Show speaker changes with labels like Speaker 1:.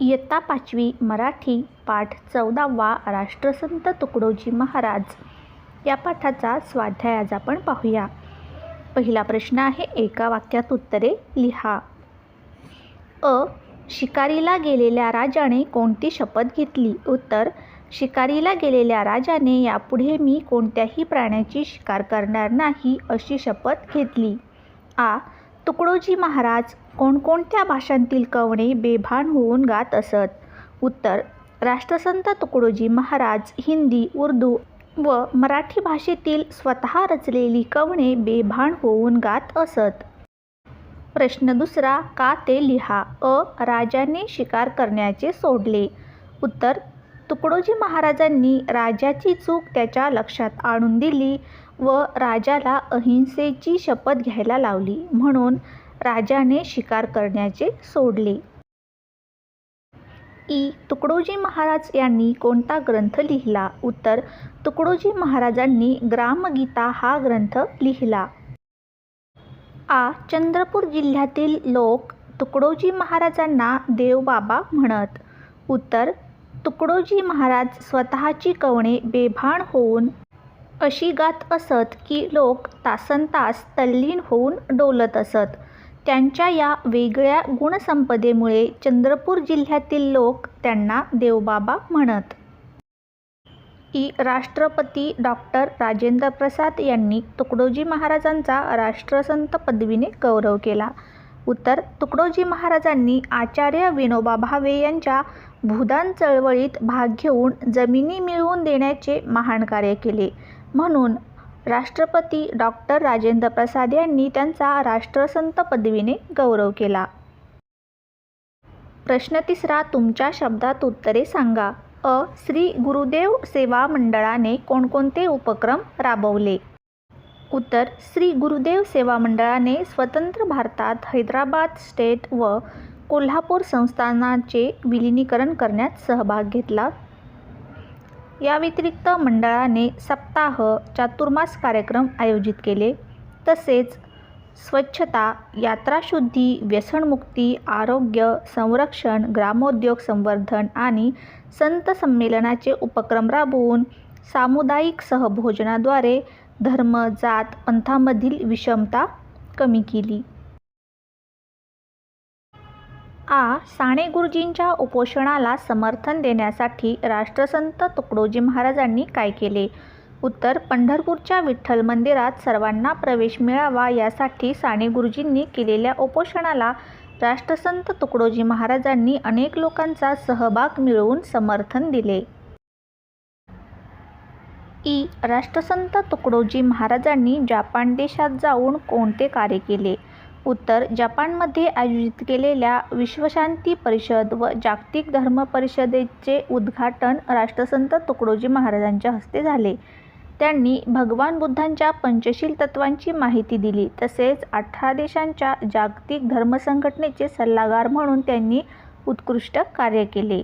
Speaker 1: इयत्ता पाचवी मराठी पाठ चौदावा राष्ट्रसंत तुकडोजी महाराज. या पाठाचा स्वाध्याय आज आपण पाहूया. पहिला प्रश्न आहे एका वाक्यात उत्तरे लिहा. अ. शिकारीला गेलेल्या राजाने कोणती शपथ घेतली? उत्तर शिकारीला गेलेल्या राजाने यापुढे मी कोणत्याही प्राण्याची शिकार करणार नाही अशी शपथ घेतली. आ. तुकडोजी महाराज कोणकोणत्या भाषांतील कवणे बेभान होऊन गात असत? उत्तर राष्ट्रसंत तुकडोजी महाराज हिंदी उर्दू व मराठी भाषेतील स्वतः रचलेली कवणे बेभान होऊन गात असत. प्रश्न दुसरा का ते लिहा? अ राजाने शिकार करण्याचे सोडले. उत्तर तुकडोजी महाराजांनी राजाची चूक त्याच्या लक्षात आणून दिली. व राजाला अहिंसेची शपथ घ्यायला लावली म्हणून राजाने शिकार करण्याचे सोडले. ई. तुकडोजी महाराज यांनी कोणता ग्रंथ लिहिला? उत्तर तुकडोजी महाराजांनी ग्रामगीता हा ग्रंथ लिहिला. आ. चंद्रपूर जिल्ह्यातील लोक तुकडोजी महाराजांना देवबाबा म्हणत. उत्तर तुकडोजी महाराज स्वतःची कवणे बेभान होऊन अशी गात असत की लोक तासनतास तल्लीन होऊन डोलत असत. त्यांच्या या वेगळ्या गुणसंपदेमुळे चंद्रपूर जिल्ह्यातील लोक त्यांना देवबाबा म्हणत. ई राष्ट्रपती डॉक्टर राजेंद्र प्रसाद यांनी तुकडोजी महाराजांचा राष्ट्रसंत पदवीने गौरव केला. उत्तर तुकडोजी महाराजांनी आचार्य विनोबा भावे यांच्या भूदान चळवळीत भाग घेऊन जमिनी मिळवून देण्याचे महान कार्य केले. म्हणून राष्ट्रपती डॉक्टर राजेंद्र प्रसाद यांनी त्यांचा राष्ट्रसंत पदवीने गौरव केला. प्रश्न तिसरा तुमच्या शब्दात उत्तरे सांगा. अ. श्री गुरुदेव सेवा मंडळाने कोणकोणते उपक्रम राबवले? उत्तर श्री गुरुदेव सेवा मंडळाने स्वतंत्र भारतात हैदराबाद स्टेट व कोल्हापूर संस्थानाचे विलिनीकरण करण्यात सहभाग घेतला. या व्यतिरिक्त मंडळाने सप्ताह चातुर्मास कार्यक्रम आयोजित केले. तसेच स्वच्छता यात्राशुद्धी व्यसनमुक्ती आरोग्य संरक्षण ग्रामोद्योग संवर्धन आणि संत संमेलनाचे उपक्रम राबवून सामुदायिक सहभोजनाद्वारे धर्म जात पंथामधील विषमता कमी केली. आ. साने गुरुजींच्या उपोषणाला समर्थन देण्यासाठी राष्ट्रसंत तुकडोजी महाराजांनी काय केले? उत्तर पंढरपूरच्या विठ्ठल मंदिरात सर्वांना प्रवेश मिळावा यासाठी साने गुरुजींनी केलेल्या उपोषणाला राष्ट्रसंत तुकडोजी महाराजांनी अनेक लोकांचा सहभाग मिळवून समर्थन दिले. ई. राष्ट्रसंत तुकडोजी महाराजांनी जापान देशात जाऊन कोणते कार्य केले? उत्तर जपानमध्ये आयोजित केलेल्या विश्वशांती परिषद व जागतिक धर्म परिषदेचे उद्घाटन राष्ट्रसंत तुकडोजी महाराजांच्या हस्ते झाले. त्यांनी भगवान बुद्धांच्या पंचशील तत्वांची माहिती दिली तसेच अठरा देशांच्या जागतिक धर्मसंघटनेचे सल्लागार म्हणून त्यांनी उत्कृष्ट कार्य केले.